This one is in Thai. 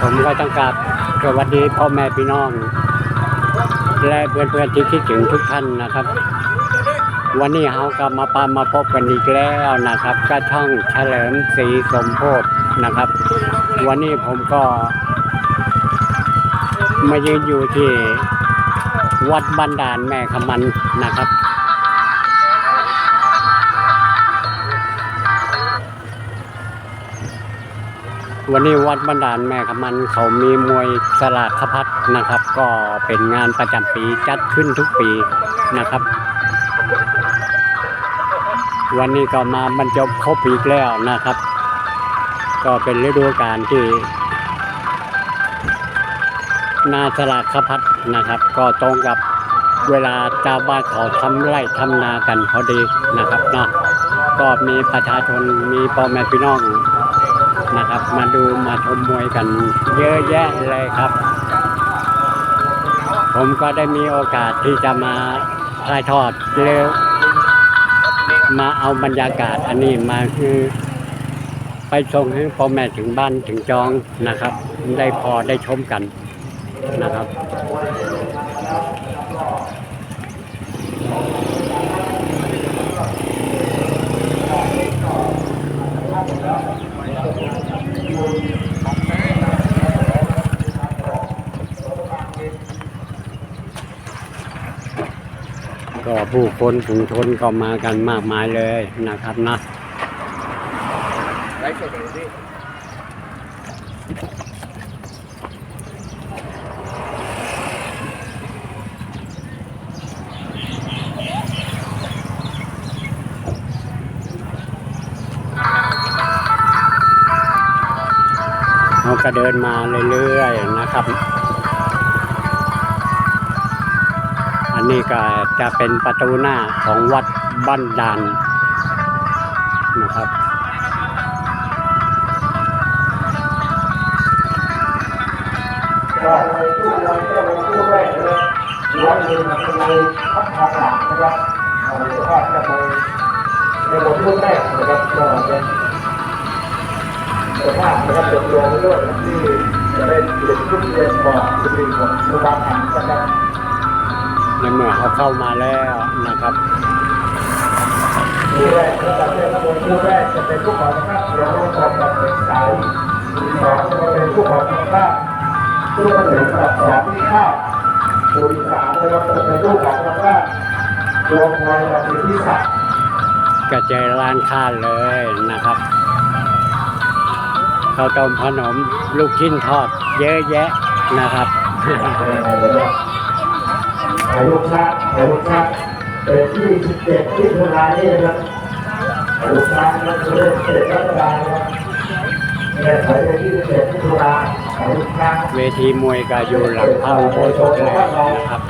ผมก็ต้องกราบสวัสดีพ่อแม่พี่น้อง และเพื่อนๆที่คิดถึงทุกท่านนะครับ วันนี้เรากลับมาปามาพบกันอีกแล้วนะครับกระช่องเฉลิมศรีสมโพธนะครับ วันนี้ผมก็ มายืนอยู่ที่วัดบันดาลแม่ขมันนะครับ วันนี้วัดบันดาลแม่ขมันเขามีมวยสลากขพัดนะครับ ก็เป็นงานประจำปีจัดขึ้นทุกปีนะครับ วันนี้ก็มาบรรจบครบอีกแล้วนะครับ ก็เป็นฤดูกาลที่ นาสลากขพัดนะครับ ก็ตรงกับเวลาชาวบ้านเขาทำไร่ทำนากันพอดีนะครับเนาะก็มีประชาชนมีพ่อแม่พี่น้อง นะครับ มาดูมาชมมวยกันเยอะแยะเลยครับ ผมก็ได้มีโอกาสที่จะมาถ่ายทอดเร็วมาเอาบรรยากาศอันนี้มาคือ ไปส่งให้พ่อแม่ถึงบ้านถึงจองนะครับ ได้พอได้ชมกันนะครับ ก็ผู้คนฝูงชนก็มากันมากมายเลยนะครับนะ เลยพี่เขาก็เดินมาเรื่อยๆนะครับ อันนี้ก็จะเป็นประตูหน้าของวัดบ้านดานนะครับก็ในตู้เราก็เป็นตู้แรกเลยร้อยเงินเป็นในพัฒนาหลักนะครับเอาสภาพจะไปในบทตู้แรกนะครับก็เป็น สภาพนะครับจบลงด้วยที่จะได้หลุดทุกเรียนบอกจะเป็นของสุบาพันธ์นะครับในเมื่อเขาเข้ามาแล้วนะครับตู้แรกนะเป็นขบวนตู้แรกจะเป็นผู้ขอนะครับเดี๋ยวเราจะมาเป็นสายที่สองจะเป็นผู้ขอนะครับตู้กระเหลืองสำหรับสองที่ข้าวตู้ที่สามนะครับจะเป็นตู้ของทางด้านรวมพลกับที่สัตว์ก็เจอร้านค้าเลยนะครับ ข้าวต้มขนมลูกชิ้นทอด เยอะแยะนะครับถ่ายรูปชาติถ่ายรูปชาติเป็นที่สิบเจ็ดที่ทุลานี่นะครับถ่ายรูปชาตินะครับเรื่องเจ็ดรัฐบาลนะครับเนี่ยถ่ายเป็นที่สิบเจ็ดที่ทุลาถ่ายรูปชาติเวทีมวยก็อยู่หลังพระอุโบสถเลยนะครับ